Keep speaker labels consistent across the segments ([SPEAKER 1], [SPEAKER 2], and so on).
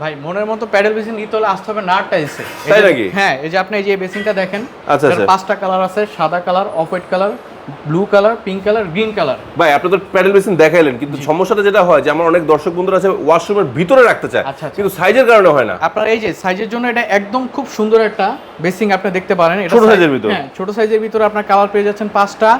[SPEAKER 1] ভাই মনের মতো প্যাডেল বেসিন নিতে হলে আসতে হবে নাট টাইলসে
[SPEAKER 2] তাই নাকি?
[SPEAKER 1] হ্যাঁ এই যে আপনি এই যে বেসিনটা দেখেন
[SPEAKER 2] আচ্ছা, আচ্ছা।
[SPEAKER 1] পাঁচটা কালার আছে সাদা colour off white colour blue colour pink colour green colour.
[SPEAKER 2] ভাই আপনি তো প্যাডেল বেসিন দেখাইলেন কিন্তু সমস্যাটা যেটা হয় যে আমার অনেক দর্শক বন্ধুরা আছে ওয়াশরুমের ভিতরে রাখতে চায়
[SPEAKER 1] আচ্ছা, আচ্ছা।
[SPEAKER 2] কিন্তু সাইজের কারণে হয় না।
[SPEAKER 1] আপনার এই যে সাইজের জন্য এটা একদম খুব সুন্দর একটা বেসিং আপনি দেখতে পারেন। এটা
[SPEAKER 2] ছোট সাইজের ভিতরে?
[SPEAKER 1] হ্যাঁ ছোট সাইজের ভিতরে আপনার কালার পেয়ে যাচ্ছেন পাঁচটা।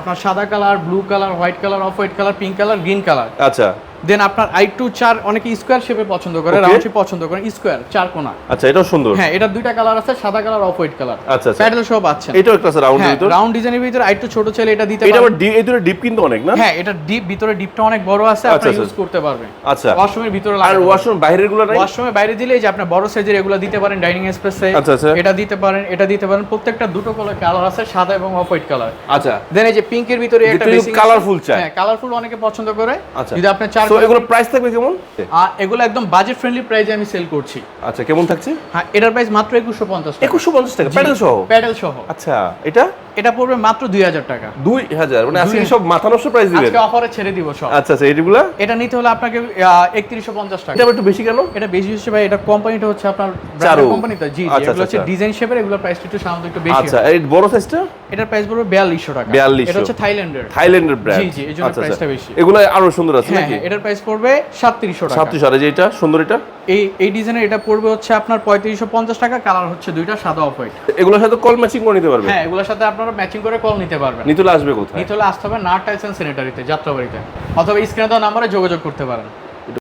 [SPEAKER 1] আপনার সাদা colour blue colour white colour off white colour pink colour green colour.
[SPEAKER 2] আচ্ছা।
[SPEAKER 1] দেন আপনার আই টু চার অনেকে স্কোয়ার শেপে পছন্দ করে রাউন্ড শেপ পছন্দ করেন স্কোয়ার চার কোনা
[SPEAKER 2] আচ্ছা এটাও সুন্দর।
[SPEAKER 1] হ্যাঁ এটা দুইটা কালার আছে সাদা কালার অফ হোয়াইট কালার
[SPEAKER 2] আচ্ছা, আচ্ছা।
[SPEAKER 1] প্যাডেল সহ পাচ্ছেন।
[SPEAKER 2] এটাও একটা আছে রাউন্ডের
[SPEAKER 1] হ্যাঁ
[SPEAKER 2] ভিতর।
[SPEAKER 1] রাউন্ড ডিজাইনের ভিতরে আর একটু ছোট ছেলে এটা দিতে
[SPEAKER 2] এটা আবার এই দুটো ডিপ কিন্তু অনেক না?
[SPEAKER 1] হ্যাঁ এটা ডিপ ভিতরে ডিপটা অনেক বড় আছে
[SPEAKER 2] আচ্ছা,
[SPEAKER 1] আপনি
[SPEAKER 2] আচ্ছা।
[SPEAKER 1] ইউজ করতে পারবেন।
[SPEAKER 2] আচ্ছা।
[SPEAKER 1] ওয়াশরুমের ভিতরে
[SPEAKER 2] আর ওয়াশরুম বাইরেরগুলো নাই?
[SPEAKER 1] ওয়াশরুমে বাইরে দিলে এই যে আপনি বড় সাইজের এগুলো দিতে পারেন ডাইনিং স্পেসে
[SPEAKER 2] আচ্ছা, আচ্ছা।
[SPEAKER 1] এটা দিতে পারেন এটা দিতে পারেন। প্রত্যেকটা দুটো কালার কালার আছে সাদা এবং অফ হোয়াইট কালার
[SPEAKER 2] আচ্ছা।
[SPEAKER 1] দেন এই যে পিঙ্কের ভিতরে একটা
[SPEAKER 2] colourful চায়।
[SPEAKER 1] হ্যাঁ কালারফুল অনেকে পছন্দ করে।
[SPEAKER 2] আচ্ছা।
[SPEAKER 1] যদি আপনি চার
[SPEAKER 2] এগুলো প্রাইস থাকবে কেমন?
[SPEAKER 1] এগুলো একদম বাজেট ফ্রেন্ডলি প্রাইসে আমি সেল করছি।
[SPEAKER 2] আচ্ছা কেমন থাকছে?
[SPEAKER 1] হ্যাঁ এটার প্রাইস মাত্র একুশশো পঞ্চাশ
[SPEAKER 2] একুশশো পঞ্চাশ টাকা প্যাডেল সহ?
[SPEAKER 1] প্যাডেল সহ।
[SPEAKER 2] আচ্ছা এটা?
[SPEAKER 1] এটা পড়বে মাত্র দুই হাজার টাকা।
[SPEAKER 2] দুই হাজার মানে আজকে সব মাথা নষ্ট প্রাইস দিবেন?
[SPEAKER 1] আজকে অফারে ছেড়ে দিব সব।
[SPEAKER 2] আচ্ছা আচ্ছা এইগুলা?
[SPEAKER 1] এটা নিতে হলে আপনাকে একত্রিশশো পঞ্চাশ টাকা।
[SPEAKER 2] এটা একটু বেশি কেন?
[SPEAKER 1] এটা বেশি হচ্ছে ভাই এটা কোম্পানিটা হচ্ছে আপনার
[SPEAKER 2] চারু।
[SPEAKER 1] কোম্পানি তো জি
[SPEAKER 2] আচ্ছা,
[SPEAKER 1] এগুলো হচ্ছে
[SPEAKER 2] আচ্ছা।
[SPEAKER 1] ডিজাইন শেপের এগুলো প্রাইস একটু সাধারণত একটু বেশি
[SPEAKER 2] আচ্ছা এই বড় সাইজটা
[SPEAKER 1] এটার প্রাইস পড়বে বিয়াল্লিশশো টাকা।
[SPEAKER 2] 4200
[SPEAKER 1] এটা হচ্ছে থাইল্যান্ডের
[SPEAKER 2] থাইল্যান্ডের ব্র্যান্ড
[SPEAKER 1] জি, জি, এই জন্য price-টা বেশি।
[SPEAKER 2] এগুলো আরও সুন্দর আছে
[SPEAKER 1] হ্যাঁ
[SPEAKER 2] নাকি?
[SPEAKER 1] হ্যাঁ এটার প্রাইস পড়বে সাতত্রিশশো টাকা।
[SPEAKER 2] সাতত্রিশ আর এই যে এটা সুন্দর এটা?
[SPEAKER 1] এই এই ডিজাইনের এটা পড়বে হচ্ছে আপনার পঁয়ত্রিশশো পঞ্চাশ টাকা কালার হচ্ছে দুইটা সাদা অফ হোয়াইট
[SPEAKER 2] এগুলোর সাথে কল ম্যাচিং করে নিতে পারবে?
[SPEAKER 1] হ্যাঁ এগুলোর সাথে আপনারা ম্যাচিং করে কল নিতে পারবেন।
[SPEAKER 2] নিতুলে আসবে কোথায়?
[SPEAKER 1] নিতুল আসতে হবে না টাইসন সেনেটারিতে যাত্রাবাড়িতে। অথবা স্ক্রিনে দেওয়া নাম্বারে যোগাযোগ করতে পারেন।